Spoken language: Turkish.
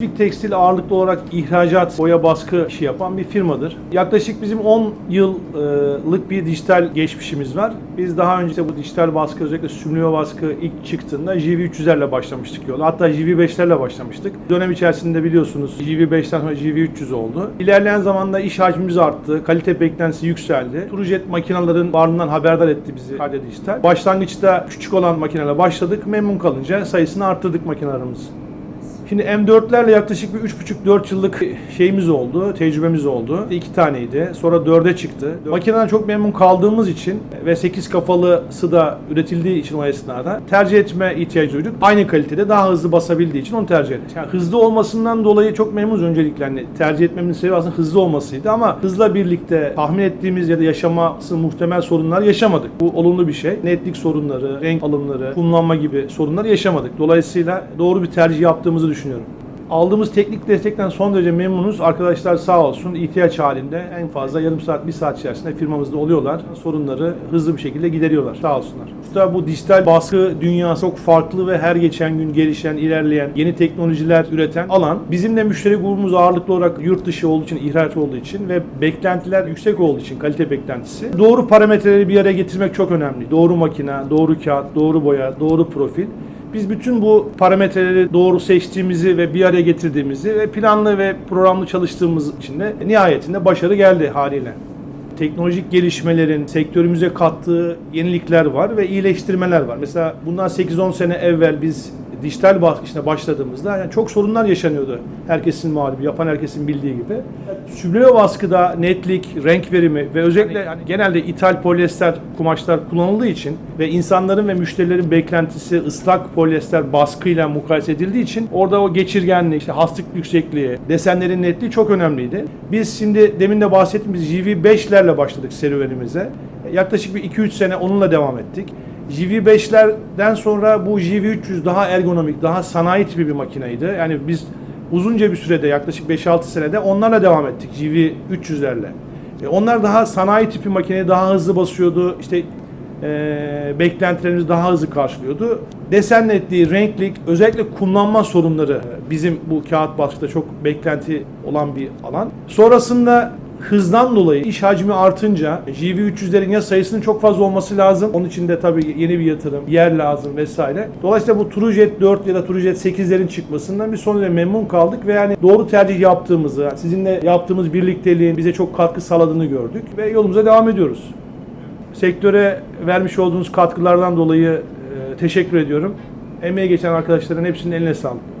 Spesifik Tekstil ağırlıklı olarak ihracat, boya baskı işi yapan bir firmadır. Yaklaşık bizim 10 yıllık bir dijital geçmişimiz var. Biz daha önce de bu dijital baskı özellikle sümlüyor baskı ilk çıktığında JV300'lerle başlamıştık yola. Hatta JV5'lerle başlamıştık. Dönem içerisinde biliyorsunuz JV5'ten sonra JV300 oldu. İlerleyen zamanda iş hacmimiz arttı, kalite beklentisi yükseldi. Turujet makinelerin varlığından haberdar etti bizi Kalite Dijital. Başlangıçta küçük olan makinelerle başladık. Memnun kalınca sayısını arttırdık makinelerimizin. Şimdi M4'lerle yaklaşık bir 3,5-4 yıllık şeyimiz oldu, tecrübemiz oldu. İki taneydi. Sonra 4'e çıktı. Makineden çok memnun kaldığımız için ve 8 kafalısı da üretildiği için o esnada tercih etme ihtiyacı duyduk. Aynı kalitede daha hızlı basabildiği için onu tercih ettik. Yani hızlı olmasından dolayı çok memnunuz öncelikle. Yani tercih etmemizin sebebi aslında hızlı olmasıydı ama hızla birlikte tahmin ettiğimiz ya da yaşaması muhtemel sorunlar yaşamadık. Bu olumlu bir şey. Netlik sorunları, renk alımları, kullanma gibi sorunları yaşamadık. Dolayısıyla doğru bir tercih yaptığımızı düşünüyorum. Aldığımız teknik destekten son derece memnunuz. Arkadaşlar sağ olsun ihtiyaç halinde en fazla yarım saat, bir saat içerisinde firmamızda oluyorlar. Sorunları hızlı bir şekilde gideriyorlar. Sağ olsunlar. Usta bu dijital baskı dünyası çok farklı ve her geçen gün gelişen, ilerleyen, yeni teknolojiler üreten alan. Bizim de müşteri grubumuz ağırlıklı olarak yurt dışı olduğu için, ihraç olduğu için ve beklentiler yüksek olduğu için, kalite beklentisi. Doğru parametreleri bir araya getirmek çok önemli. Doğru makine, doğru kağıt, doğru boya, doğru profil. Biz bütün bu parametreleri doğru seçtiğimizi ve bir araya getirdiğimizi ve planlı ve programlı çalıştığımız için de nihayetinde başarı geldi haliyle. Teknolojik gelişmelerin sektörümüze kattığı yenilikler var ve iyileştirmeler var. Mesela bundan 8-10 sene evvel biz dijital işine başladığımızda yani çok sorunlar yaşanıyordu. Herkesin malumu, yapan herkesin bildiği gibi. Sübleo baskıda netlik, renk verimi ve özellikle yani genelde ithal polyester kumaşlar kullanıldığı için ve insanların ve müşterilerin beklentisi ıslak polyester baskıyla mukayese edildiği için orada o geçirgenlik, işte hastık yüksekliği, desenlerin netliği çok önemliydi. Biz şimdi demin de bahsettiğimiz JV5'lerle başladık serüvenimize. Yaklaşık bir 2-3 sene onunla devam ettik. JV5'lerden sonra bu JV300 daha ergonomik, daha sanayi tipi bir makineydi. Yani biz uzunca bir sürede yaklaşık 5-6 senede onlarla devam ettik JV300'lerle. E, onlar daha sanayi tipi makineye daha hızlı basıyordu. İşte e, beklentilerimizi daha hızlı karşılıyordu. Desen netliği, renklik, özellikle kullanma sorunları bizim bu kağıt baskıda çok beklenti olan bir alan. Sonrasında hızdan dolayı iş hacmi artınca JV300'lerin ya sayısının çok fazla olması lazım. Onun için de tabii yeni bir yatırım, yer lazım vesaire. Dolayısıyla bu TrueJet 4 ya da TrueJet 8'lerin çıkmasından bir son memnun kaldık ve yani doğru tercih yaptığımızı, sizinle yaptığımız birlikteliğin bize çok katkı sağladığını gördük ve yolumuza devam ediyoruz. Sektöre vermiş olduğunuz katkılardan dolayı e, teşekkür ediyorum. Emeğe geçen arkadaşların hepsinin eline sağlık.